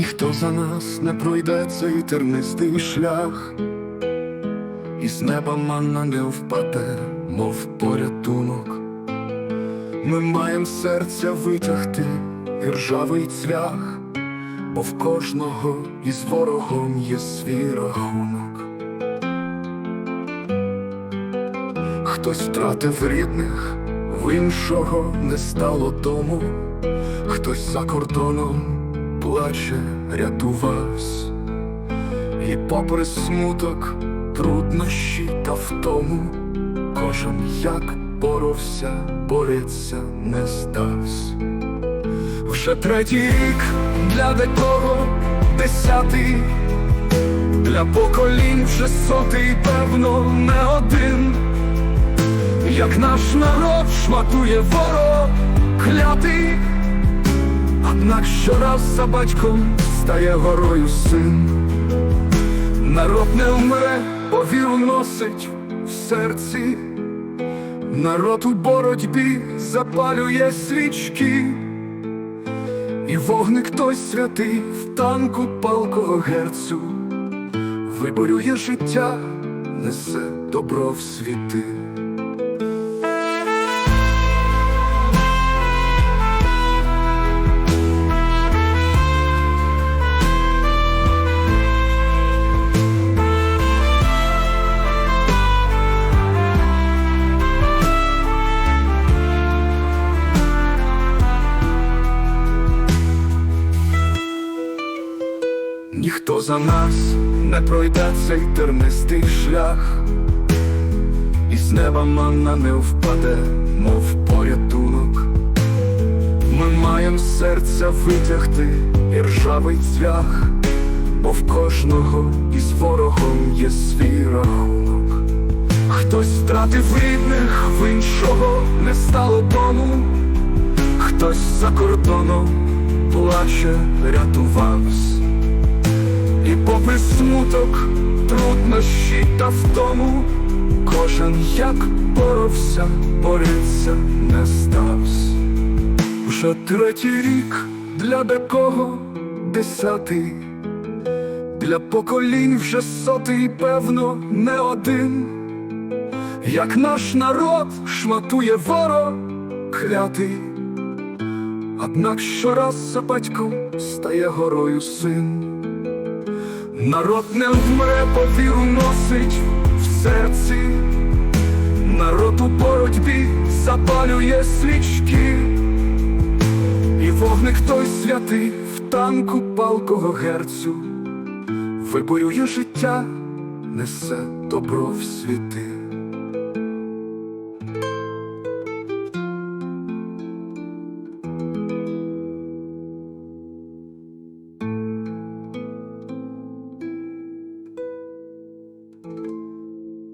Ніхто за нас не пройде цей тернистий шлях, і з неба манна не впаде, мов порятунок. Ми маєм серця витягти і ржавий цвях, бо в кожного із ворогом є свій рахунок. Хтось втратив рідних, в іншого не стало дому, хтось за кордоном плаче, рятувався, і попри смуток, труднощі та втому, кожен як боровся, бореться, не здався. Вже третій рік для декого десятий, для поколінь вже сотий, певно, не один. Як наш народ шматує ворог однак щораз за батьком стає горою син. Народ не вмре, бо віру носить в серці, народ у боротьбі запалює свічки, і вогник той святий в танку палкого герцю виборює життя, несе добро в світи. Ніхто за нас не пройде цей тернистий шлях, і з неба манна не впаде, мов порятунок. Ми маєм серця витягти і ржавий цвях, бо в кожного із ворогом є свій рахунок. Хтось втратив рідних, в іншого не стало дому, хтось за кордоном плаче, рятувався. І попри смуток, труднощі та втому, кожен як боровся, бореться, не стався. Вже третій рік для декого десятий, для поколінь вже сотий, певно, не один. Як наш народ шматує ворог клятий, однак щораз за батьком стає горою син. Народ не вмре, бо віру носить в серці, народ у боротьбі запалює свічки, і вогник той святий в танку палкого герцю. Виборює життя, несе добро в світи.